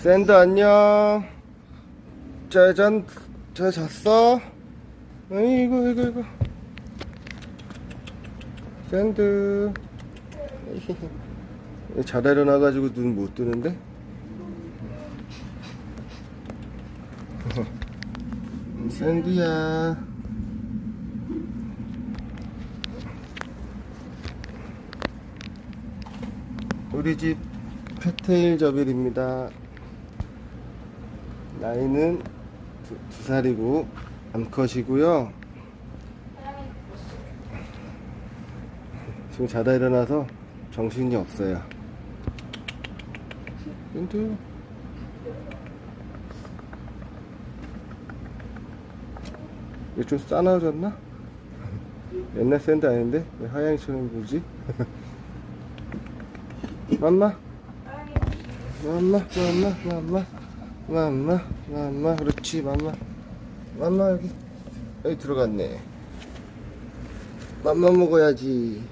샌드 안녕. 짜잔, 잘 잤어? 아이고, 이거, 이거. 샌드. 자다 일어나가지고 눈 못 뜨는데? 샌드야. 우리 집 페테일 저빌입니다. 나이는 두, 두 살이고 암컷이고요. 지금 자다 일어나서 정신이 없어요. 샌드. 이거 좀 싸나워졌나? 옛날 샌드 아닌데? 왜 하양이처럼 보지? 맘마? 맘마, 맘마, 맘마, 맘마, 맘마, 그렇지, 맘마. 맘마 여기, 여기 들어갔네. 맘마 먹어야지.